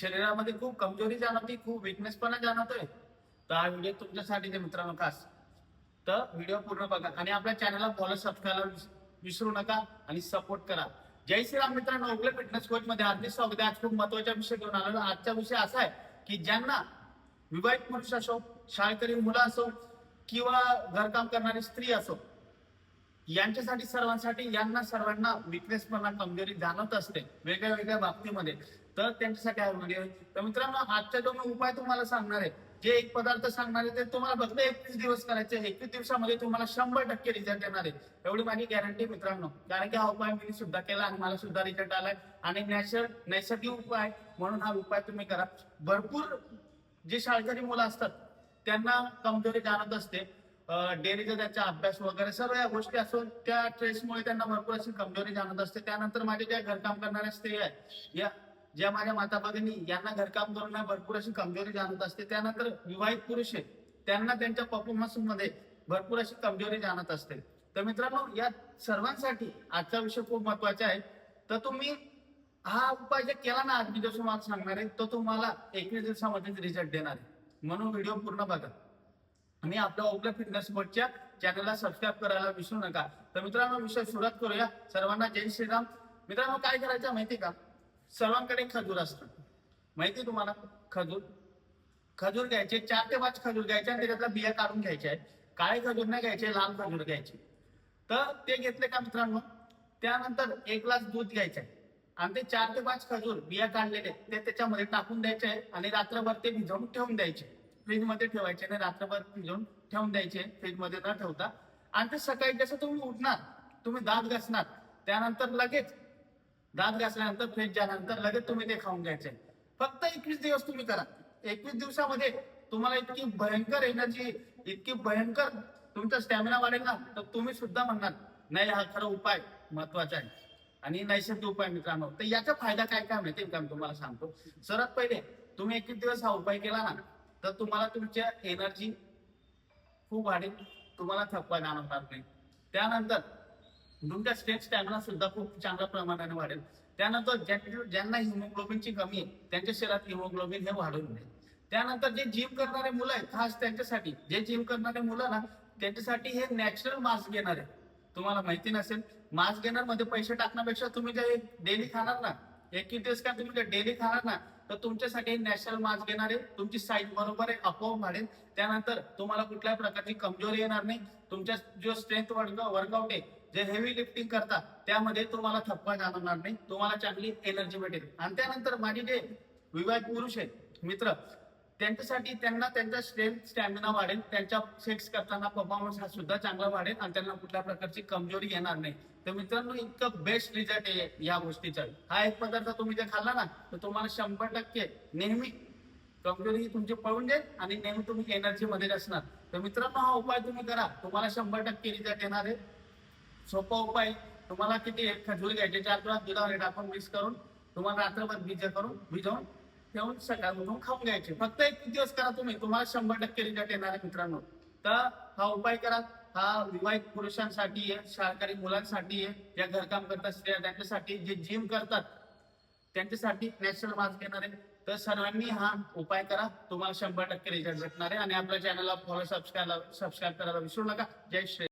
शरीरामध्ये खूप कमजोरी जाणवते खूप विकनेसपणा जाणवतोय. तर हा व्हिडिओ तुमच्यासाठी ते मित्रांनो खास. तर व्हिडिओ पूर्ण बघा आणि आपल्या चॅनलला फॉलो सबस्क्राईब विसरू नका आणि सपोर्ट करा. जय श्रीराम मित्रांनो ओगले फिटनेस कोच मध्ये हार्दिक स्वागत आहे. आज खूप महत्त्वाचा विषय घेऊन आलो आजचा विषय असा आहे की ज्यांना विवाहित पुरुष असो शाळकरी मुलं असो किंवा घरकाम करणारी स्त्री असो यांच्यासाठी सर्वांसाठी यांना सर्वांना विकनेसपणा कमजोरी जाणवत असते वेगळ्या वेगळ्या बाबतीमध्ये. तर त्यांच्यासाठी हा व्हिडिओ तर मित्रांनो आजचा जो मी उपाय तुम्हाला सांगणार आहे. जे एक पदार्थ सांगणार आहे ते तुम्हाला फक्त एकवीस दिवस करायचे एकवीस दिवसामध्ये तुम्हाला शंभर टक्के रिझल्ट येणार आहे. एवढी माझी गॅरंटी मित्रांनो. कारण की हा उपाय मी सुद्धा केला आणि मला सुद्धा रिझल्ट आलाय. आणि नॅचरल नैसर्गिक उपाय म्हणून हा उपाय तुम्ही करा. भरपूर जे शाळकरी मुलं असतात त्यांना कमजोरी जाणत असते. डेअरीचा त्यांचा अभ्यास वगैरे सर्व या गोष्टी असून त्या ट्रेसमुळे त्यांना भरपूर अशी कमजोरी जाणत असते. त्यानंतर माझ्या ज्या घरकाम करणाऱ्या स्त्री आहेत या ज्या माझ्या माता भगिनी यांना घरकाम करून भरपूर अशी कमजोरी जाणत असते. त्यानंतर विवाहित पुरुष आहेत त्यांना त्यांच्या परफॉर्मन्समध्ये भरपूर अशी कमजोरी जाणत असते. तर मित्रांनो या सर्वांसाठी आजचा विषय खूप महत्त्वाचा आहे. तर तुम्ही हा उपाय जे केला ना आज मी जो तुम्हाला सांगणार आहे तो तुम्हाला एकवीस दिवसामध्येच रिझल्ट देणार आहे. म्हणून व्हिडिओ पूर्ण बघा. आणि आपल्या ओपला फिटनेस मोडच्या चॅनलला सबस्क्राईब करायला विसरू नका. तर मित्रांनो विषय सुरुवात करूया. सर्वांना जय श्रीराम. मित्रांनो काय करायचं माहिती का? सर्वांकडे खजूर असतं. माहिती तुम्हाला? खजूर. खजूर घ्यायचे चार ते पाच खजूर घ्यायचे आणि त्याच्यातला बिया काढून घ्यायच्या आहेत. काळे खजूर नाही घ्यायचे लाल खजूर घ्यायचे. तर ते घेतले का मित्रांनो? त्यानंतर एक ग्लास दूध घ्यायचं आहे. आणि ते चार ते पाच खजूर बिया काढलेले ते त्याच्यामध्ये टाकून द्यायचे आहे आणि रात्रभर ते भिजवून ठेवून द्यायचे फ्रीजमध्ये ठेवायचे आणि रात्रभर भिजवून ठेवून द्यायचे फ्रीजमध्ये न ठेवता. आणि ते सकाळी जसं तुम्ही उठणार तुम्ही दात घासणार त्यानंतर लगेच दात घासल्यानंतर फ्रीज झाल्यानंतर लगेच तुम्ही ते खाऊन घ्यायचे. फक्त एकवीस दिवस तुम्ही करा. एकवीस दिवसामध्ये तुम्हाला इतकी भयंकर एनर्जी इतकी भयंकर तुमचा स्टॅमिना वाढेल ना तर तुम्ही सुद्धा म्हणणार नाही हा खरा उपाय महत्त्वाचा आहे. आणि नैसर्गिक उपाय मित्रांनो तर याचा फायदा काय काय माहिती का मी तुम्हाला सांगतो? सर्वात पहिले तुम्ही एकवीस दिवस हा उपाय केला ना तर तुम्हाला तुमच्या एनर्जी खूप वाढेल. तुम्हाला थकवा जाणवणार नाही. त्यानंतर तुमच्या स्टेट स्टॅमिना सुद्धा खूप चांगल्या प्रमाणाने वाढेल. त्यानंतर ज्यांना हिमोग्लोबिनची कमी आहे त्यांच्या शरीरात हिमोग्लोबिन हे वाढून जाईल. त्यानंतर जे जिम करणारे मुलं आहेत खास त्यांच्यासाठी जे जिम करणारे मुलं ना त्यांच्यासाठी हे नॅचरल मास्क घेणार आहे तुम्हाला माहिती नसेल मास्क घेणार मध्ये पैसे टाकण्यापेक्षा तुम्ही जे डेली खाणार ना एक दिवस का तुम्ही डेली खाणार ना तर तुमच्यासाठी नॅशनल मास्क घेणार आहे तुमची साईज बरोबर आहे आपोआप वाढेल. त्यानंतर तुम्हाला कुठल्याही प्रकारची कमजोरी येणार नाही. तुमच्या जो स्ट्रेंथ वर्कआउट आहे जे हेवी लिफ्टिंग करता त्यामध्ये तुम्हाला थप्पा जाणवणार नाही. तुम्हाला चांगली एनर्जी भेटेल. आणि त्यानंतर माझे जे विवाह पुरुष आहेत मित्र त्यांच्यासाठी त्यांना त्यांचा स्ट्रेंथ स्टॅमिना वाढेल. त्यांच्या सेक्स करताना परफॉर्मन्स हा सुद्धा चांगला वाढेल आणि त्यांना कुठल्या प्रकारची कमजोरी येणार नाही. तर मित्रांनो इतकं बेस्ट रिझल्ट आहे या गोष्टीचा. हा एक पदार्थ तुम्ही जर खाल्ला ना तर तुम्हाला शंभर टक्के नेहमी कमजोरी ही तुमची पळून जाईल आणि नेहमी तुम्ही एनर्जी मध्ये असणार तर मित्रांनो हा उपाय तुम्ही करा. तुम्हाला शंभर टक्के रिझल्ट येणार आहे. सोपा उपाय. तुम्हाला किती एक खजूर घ्यायचे? चार तुला दुधावर टाकून मिक्स करून. तुम्हाला रात्रभर बीज करून भिजवून ठेवून सकाळ म्हणून खाऊन घ्यायचे. फक्त एक दिवस करा तुम्ही. तुम्हाला शंभर टक्के रिझल्ट येणार आहे मित्रांनो. तर हा उपाय करा. हा विवाहित पुरुषांसाठी आहे शाळकरी मुलांसाठी आहे ज्या घरकाम करतात स्त्रिया त्यांच्यासाठी जे जिम करतात त्यांच्यासाठी नॅचरल मास्क घेणार आहे. तर सर्वांनी हा उपाय करा. तुम्हाला शंभर टक्के रिझल्ट भेटणार आहे. आणि आपल्या चॅनलला फॉलो सबस्क्राईब सबस्क्राईब करायला विसरू नका. जय श्री